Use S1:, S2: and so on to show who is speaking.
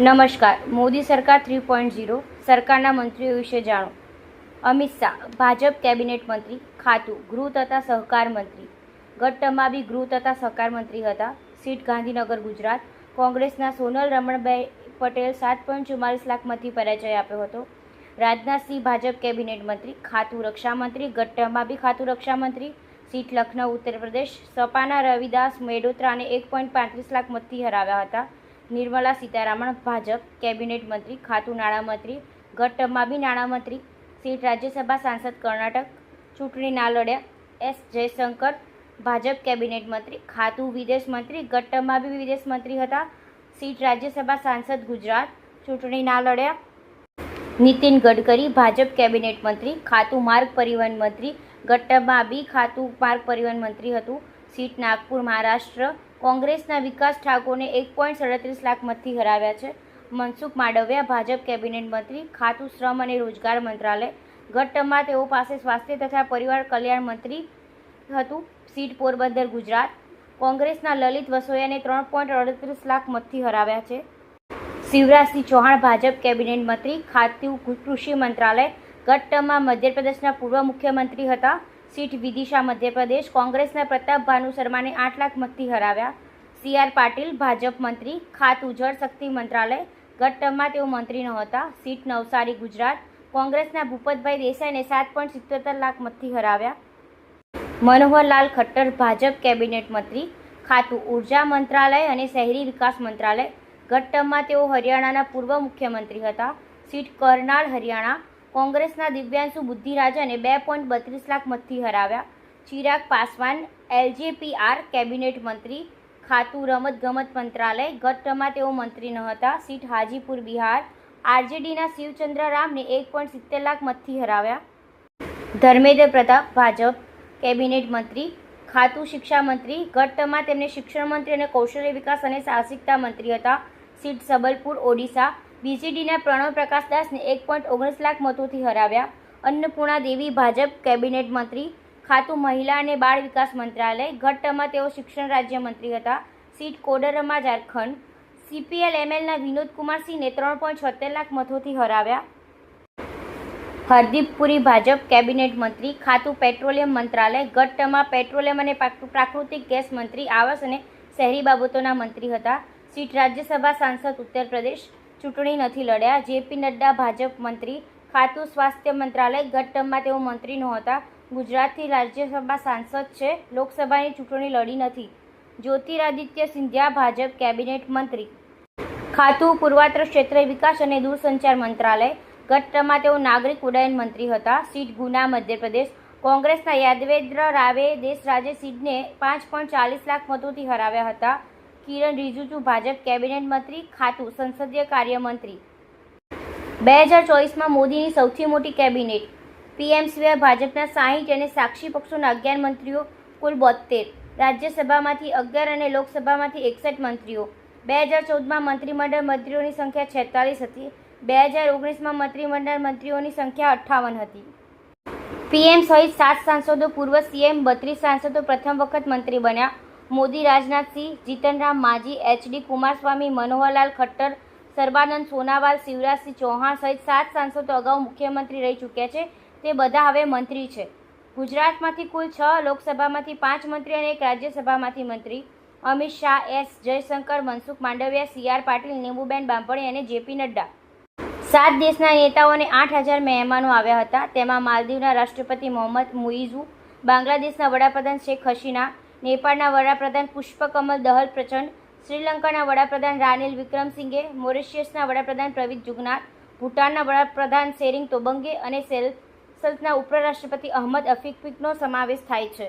S1: નમસ્કાર. મોદી સરકાર three point zero, સરકારના મંત્રીઓ વિશે જાણો. અમિત શાહ, ભાજપ કેબિનેટ મંત્રી, ખાતું, ગૃહ તથા સહકાર મંત્રી. ગત બી ગૃહ તથા સહકાર મંત્રી હતા, સીટ ગાંધીનગર, ગુજરાત. કોંગ્રેસના સોનલ રમણભાઈ પટેલ સાત પોઈન્ટ ચુમ્માલીસ લાખમાંથી પરાજય આપ્યો હતો. રાજનાથસિંહ ભાજપ કેબિનેટ મંત્રી, ખાતું રક્ષામંત્રી ગત બી ખાતું રક્ષામંત્રી સીટ લખનઉ, ઉત્તર પ્રદેશ. સપાના રવિદાસ મેડોત્રાને એક પોઈન્ટ પાંત્રીસ લાખ મતથી હરાવ્યા હતા. નિર્મલા સીતારામણ ભાજપ કેબિનેટ મંત્રી, ખાતું નાણામંત્રી ગત ટર્મમાં બી નાણામંત્રી સીટ રાજ્યસભા સાંસદ કર્ણાટક, ચૂંટણી ના લડ્યા, એસ જયશંકર, ભાજપ કેબિનેટ મંત્રી, ખાતું વિદેશ મંત્રી ગટ્ટમાં બી વિદેશ મંત્રી હતા, સીટ રાજ્યસભા સાંસદ ગુજરાત, ચૂંટણી ના લડ્યા. નીતિન ગડકરી, ભાજપ કેબિનેટ મંત્રી, ખાતું માર્ગ પરિવહન મંત્રી ગટ્ટમાં બી ખાતું માર્ગ પરિવહન મંત્રી હતું, સીટ નાગપુર, મહારાષ્ટ્ર કોંગ્રેસના વિકાસ ઠાકોરને એક પોઈન્ટ સાડત્રીસ લાખ મતથી હરાવ્યા છે. મનસુખ માંડવિયા ભાજપ કેબિનેટ મંત્રી, ખાતું શ્રમ અને રોજગાર મંત્રાલય. ગત તેઓ પાસે સ્વાસ્થ્ય તથા પરિવાર કલ્યાણ મંત્રી હતું. સીટ પોરબંદર, ગુજરાત. કોંગ્રેસના લલિત વસોયાને ત્રણ પોઈન્ટ અડત્રીસ લાખ મતથી હરાવ્યા છે. શિવરાજસિંહ ચૌહાણ ભાજપ કેબિનેટ મંત્રી, ખાતું કૃષિ મંત્રાલય. ગત મધ્યપ્રદેશના પૂર્વ મુખ્યમંત્રી હતા. સીટ વિદિશા મધ્યપ્રદેશ કોંગ્રેસના પ્રતાપ ભાનુ શર્માને આઠ લાખ મતથી હરાવ્યા. સી આર પાટીલ, ભાજપ મંત્રી, ખાતું ઉજળ શક્તિ મંત્રાલય ગત ટર્મમાં તેઓ મંત્રી નહોતા સીટ નવસારી, ગુજરાત, કોંગ્રેસના ભૂપતભાઈ દેસાઈને સાત પોઈન્ટ સિત્તોતેર લાખ મતથી હરાવ્યા. મનોહરલાલ ખટ્ટર, ભાજપ કેબિનેટ મંત્રી, ખાતું ઊર્જા મંત્રાલય અને શહેરી વિકાસ મંત્રાલય. ગત ટર્મમાં તેઓ હરિયાણાના પૂર્વ મુખ્યમંત્રી હતા. સીટ કરનાળ હરિયાણા કોંગ્રેસના દિવ્યાંશુ બુદ્ધિરાજને બે પોઈન્ટ બત્રીસ લાખ મતથી હરાવ્યા. ચિરાગ પાસવાન, એલજેપીઆર કેબિનેટ મંત્રી, ખાતું રમતગમત મંત્રાલય ગત તેઓ મંત્રી ન હતા. સીટ હાજીપુર, બિહાર. આરજેડીના શિવચંદ્ર રામને એક પોઈન્ટ સિત્તેર લાખ મતથી હરાવ્યા. ધર્મેન્દ્ર પ્રતાપ, ભાજપ. કેબિનેટ મંત્રી, ખાતું શિક્ષા મંત્રી ગત તેમને શિક્ષણ મંત્રી અને કૌશલ્ય વિકાસ અને સાહસિકતા મંત્રી હતા. સીટ સબલપુર, ઓડિશા. બીજેડીના પ્રણવ પ્રકાશદાસને એક પોઈન્ટ ઓગણીસ લાખ મતોથી હરાવ્યા. અન્નપૂર્ણા દેવી ભાજપ કેબિનેટ મંત્રી, ખાતું મહિલા અને બાળ વિકાસ મંત્રાલય ઘટ્ટમાં તેઓ શિક્ષણ રાજ્યમંત્રી હતા. સીટ કોડરમા ઝારખંડ. સીપીએલ એમએલના વિનોદ કુમારસિંહને ત્રણ પોઈન્ટ છોતેર લાખ મતોથી હરાવ્યા. હરદીપ પુરી ભાજપ કેબિનેટ મંત્રી, ખાતું પેટ્રોલિયમ મંત્રાલય ગત પેટ્રોલિયમ અને પ્રાકૃતિક ગેસ મંત્રી, આવાસ અને શહેરી બાબતોના મંત્રી હતા. સીટ રાજ્યસભા સાંસદ ઉત્તર પ્રદેશ ચૂંટણી નથી લડ્યા. જેપી નડ્ડા ભાજપ મંત્રી, ખાતું સ્વાસ્થ્ય મંત્રાલય ગત ટર્મમાં તેઓ મંત્રી નહોતા. ગુજરાતથી રાજ્યસભા સાંસદ છે. લોકસભાની ચૂંટણી લડી નથી. જ્યોતિરાદિત્ય સિંધિયા ભાજપ કેબિનેટ મંત્રી. ખાતું પૂર્વાત્ર ક્ષેત્ર વિકાસ અને દૂરસંચાર મંત્રાલય. ગત ટર્મમાં તેઓ નાગરિક ઉડ્ડયન મંત્રી હતા. સીટ ગુના મધ્યપ્રદેશ. કોંગ્રેસના યાદવેન્દ્ર રાવે દેશરાજે સીટને પાંચ પોઈન્ટ ચાલીસ લાખ મતોથી હરાવ્યા હતા. કિરણ રિજિજુ, ભાજપ કેબિનેટ મંત્રી, ખાતું, સંસદીય કાર્યમંત્રી. બે હજાર ચોવીસમાં મોદીની સૌથી મોટી કેબિનેટ. પીએમ સિવાય ભાજપના સાહીઠ અને સાક્ષી પક્ષોના અગિયાર મંત્રીઓ, કુલ બોતેર રાજ્યસભામાંથી અગિયાર અને લોકસભામાંથી એકસઠ મંત્રીઓ. બે હજાર ચૌદમાં મંત્રીમંડળ મંત્રીઓની સંખ્યા છેતાલીસ હતી. બે હજાર ઓગણીસમાં મંત્રીમંડળ મંત્રીઓની સંખ્યા અઠ્ઠાવન હતી. પીએમ સહિત સાત સાંસદો, પૂર્વ સીએમ, બત્રીસ સાંસદો પ્રથમ વખત મંત્રી બન્યા. મોદી રાજનાથસિંહ જીતનરામ માજી એચડી કુમારસ્વામી, મનોહરલાલ ખટ્ટર, સર્બાનંદ સોનાવાલ શિવરાજસિંહ ચૌહાણ સહિત સાત સાંસદો અગાઉ મુખ્યમંત્રી રહી ચૂક્યા છે. તે બધા હવે મંત્રી છે. ગુજરાતમાંથી કુલ છ, લોકસભામાંથી પાંચ મંત્રી અને એક રાજ્યસભામાંથી મંત્રી. Amit Shah, S. Jaishankar, Mansukh Mandaviya, C. R. Patil Nimuben Bambhaniya અને જેપી નડ્ડા. સાત દેશના નેતાઓ અને આઠ હજાર મહેમાનો આવ્યા હતા. તેમાં માલદીવના રાષ્ટ્રપતિ મોહમ્મદ મુઇઝુ, બાંગ્લાદેશના વડાપ્રધાન શેખ હસીના નેપાળના વડાપ્રધાન પુષ્પકમલ દહલ પ્રચંડ, શ્રીલંકાના વડાપ્રધાન રાનિલ વિક્રમસિંઘે, મોરિશિયસના વડાપ્રધાન પ્રવિત જુગનાથ, ભૂટાનના વડાપ્રધાન શેરિંગ તોબંગે અને સેલ્સના ઉપરાષ્ટ્રપતિ અહમદ અફીફિકનો સમાવેશ થાય છે.